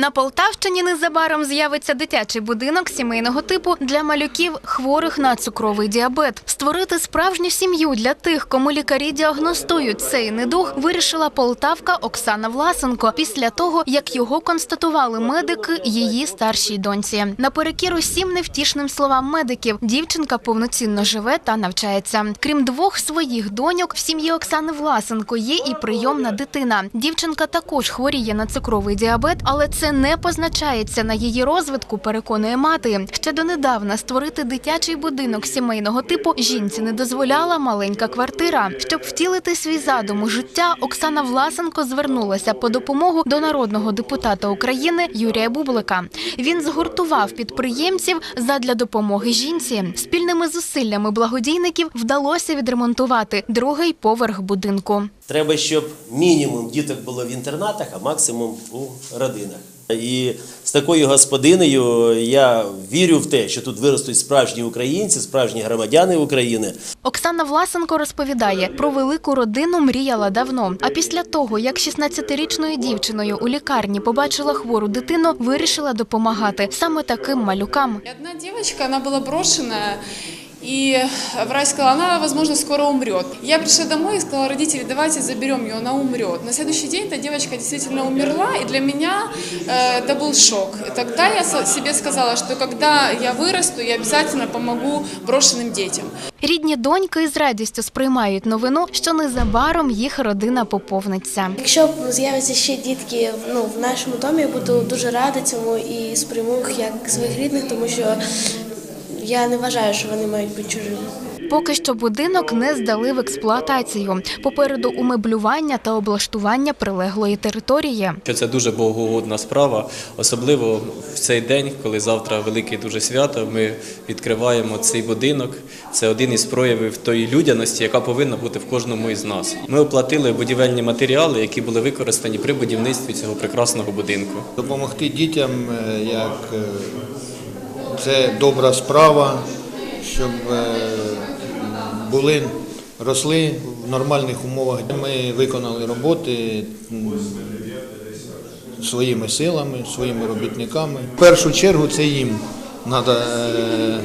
На Полтавщині незабаром з'явиться дитячий будинок сімейного типу для малюків, хворих на цукровий діабет. Створити справжню сім'ю для тих, кому лікарі діагностують цей недуг, вирішила полтавка Оксана Власенко після того, як його констатували медики її старшій доньці. Наперекір усім невтішним словам медиків, дівчинка повноцінно живе та навчається. Крім двох своїх доньок, в сім'ї Оксани Власенко є і прийомна дитина. Дівчинка також хворіє на цукровий діабет, але це не позначається на її розвитку, переконує мати. Ще донедавна створити дитячий будинок сімейного типу жінці не дозволяла маленька квартира. Щоб втілити свій задум у життя, Оксана Власенко звернулася по допомогу до народного депутата України Юрія Бублика. Він згуртував підприємців задля допомоги жінці. Спільними зусиллями благодійників вдалося відремонтувати другий поверх будинку. Треба, щоб мінімум діток було в інтернатах, а максимум у родинах. І з такою господинею я вірю в те, що тут виростуть справжні українці, справжні громадяни України. Оксана Власенко розповідає, про велику родину мріяла давно. А після того, як 16-річною дівчиною у лікарні побачила хвору дитину, вирішила допомагати саме таким малюкам. Одна девочка, она была брошенная, и врач сказал, она, возможно, скоро умрет. Я пришла домой и сказала, родители, давайте заберем ее, она умрет. На следующий день эта девочка действительно умерла, и для меня э, это был шок. И тогда я со- себе сказала, что когда я вырасту, я обязательно помогу брошенным детям. Рідні доньки з радістю сприймають новину, що незабаром їх родина поповниться. Якщо з'являться ще дітки ну, в нашому домі, я буду дуже рада цьому і сприйму їх як своїх рідних, тому що я не вважаю, що вони мають бути чужими. Поки що будинок не здали в експлуатацію. Попереду умеблювання та облаштування прилеглої території. Що це дуже богоугодна справа, особливо в цей день, коли завтра велике дуже свято. Ми відкриваємо цей будинок. Це один із проявів тої людяності, яка повинна бути в кожному із нас. Ми оплатили будівельні матеріали, які були використані при будівництві цього прекрасного будинку. Допомогти дітям е, як е, це добра справа, щоб е, були, росли в нормальних умовах. Ми виконали роботи своїми силами, своїми робітниками. В першу чергу це їм е,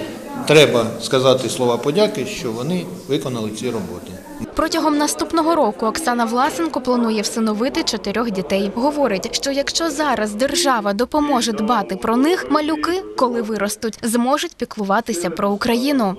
треба сказати слова подяки, що вони виконали ці роботи. Протягом наступного року Оксана Власенко планує всиновити чотирьох дітей. Говорить, що якщо зараз держава допоможе дбати про них, малюки, коли виростуть, зможуть піклуватися про Україну.